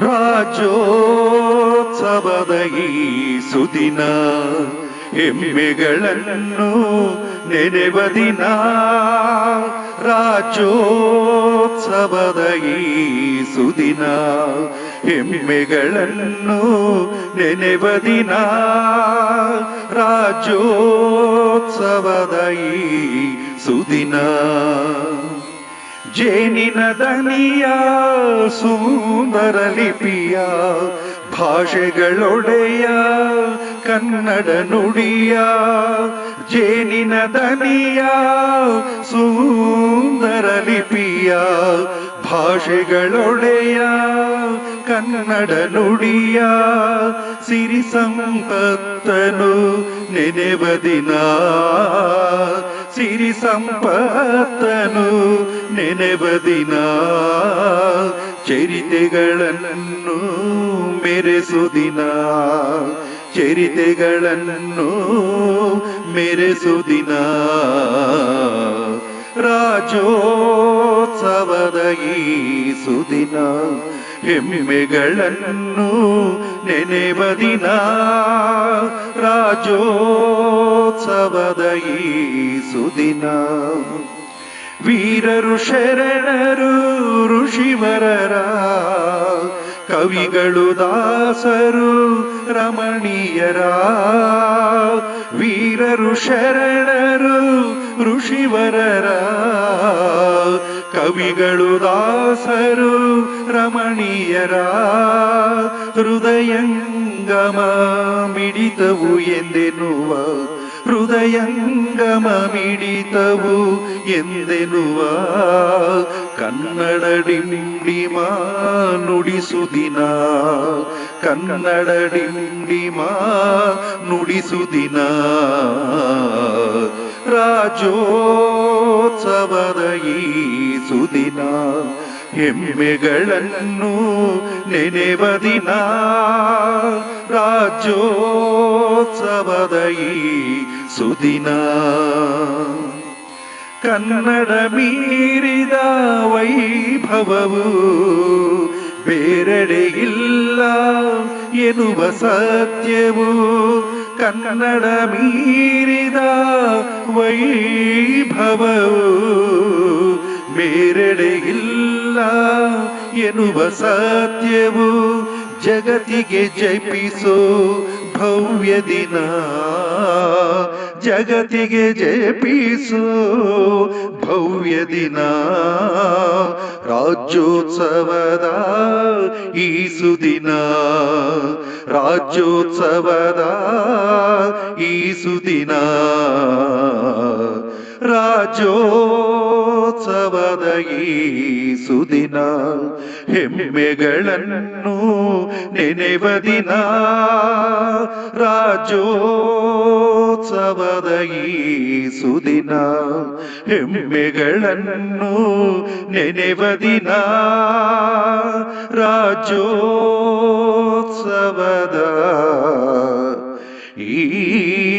ರಾಜ್ಯೋತ್ಸವದ ಈ ಸುದಿನ ಎಮ್ಮೆಗಳನ್ನು ನೆನೆವ ದಿನ. ರಾಜ್ಯೋತ್ಸವದ ಈ ಸುದಿನ ಎಮ್ಮೆಗಳನ್ನು ನೆನೆವ ದಿನ. ರಾಜ್ಯೋತ್ಸವದ ಈ ಸುದಿನ. ಜೇನಿನ ದನಿಯ, ಸುಂದರ ಲಿಪಿಯ, ಭಾಷೆಗಳೊಡೆಯ, ಕನ್ನಡ ನುಡಿಯ, ಜೇನಿನ ದನಿಯ, ಸುಂದರ ಲಿಪಿಯ, ಭಾಷೆಗಳೊಡೆಯ, ಕನ್ನಡ ನುಡಿಯ, ಸಿರಿ ಸಂಪತ್ತನು ನೆನೆವ ದಿನ. ಸಿರಿ ಸಂಪತ್ತನು ನೆನೆವ ದಿನ. ಚರಿತೆಗಳನ್ನು ಮೆರೆಸುದಿನ ಚರಿತೆಗಳನ್ನು ಮೆರೆಸುದಿನ ರಾಜೋತ್ಸವದ ಈ ಸುದಿನ ಹೆಮ್ಮೆಗಳನ್ನು ನೆನೆವ ದಿನ ರಾಜೋತ್ಸವದ ಈ ಸುದಿನ ವೀರರು, ಶರಣರು, ಋಷಿವರರ, ಕವಿಗಳು, ದಾಸರು, ರಮಣೀಯರ, ವೀರರು, ಶರಣರು, ಋಷಿವರರ, ಕವಿಗಳು, ದಾಸರು ರಮಣೀಯರ ಹೃದಯಂಗಮ ಮಿಡಿತವು ಎಂದೆನ್ನುವ ಹೃದಯಂಗಮ ಮಿಡಿತವು ಎಂದೆನುವ ಕನ್ನಡ ಡಿಂಡಿಮ ನುಡಿಸುದಿನ ಕನ್ನಡ ಡಿಂಡಿಮ ನುಡಿಸುದಿನ ರಾಜೋತ್ಸವದ ಈ ಸುದಿನ ಹೆಮ್ಮೆಗಳನ್ನು ನೆನೆವ ದಿನ ರಾಜ್ಯೋತ್ಸವದ ಈ ಸುದಿನ. ಕನ್ನಡ ಮೀರಿದ ವೈಭವವು ಬೇರೆಡೆ ಇಲ್ಲ ಎನ್ನುವ ಸತ್ಯವು ಕನ್ನಡ ಮೀರಿದ ವೈಭವವು ಬೇರೆಡೆ ಎನ್ನುವ ಸತ್ಯವು ಜಗತ್ತಿಗೆ ಜಯಪಿಸೋ ಭವ್ಯ ದಿನ. ಜಗತ್ತಿಗೆ ಜಪಿಸೋ ಭವ್ಯ ದಿನ. ರಾಜ್ಯೋತ್ಸವದ ಈಸು ಸುದಿನ ರಾಜ್ಯೋತ್ಸವದ ಈಸು ಸುದಿನ ರಾಜ್ಯೋತ್ಸವದ ಈಸು ಸುದಿನ ಹೆಮ್ಮೆಗಳನ್ನು ನೆನೆವ ದಿನ ರಾಜ್ಯೋತ್ಸವದ ಈ ಸುದಿನ ಹೆಮ್ಮೆಗಳನ್ನು ನೆನೆವ ದಿನ ಈ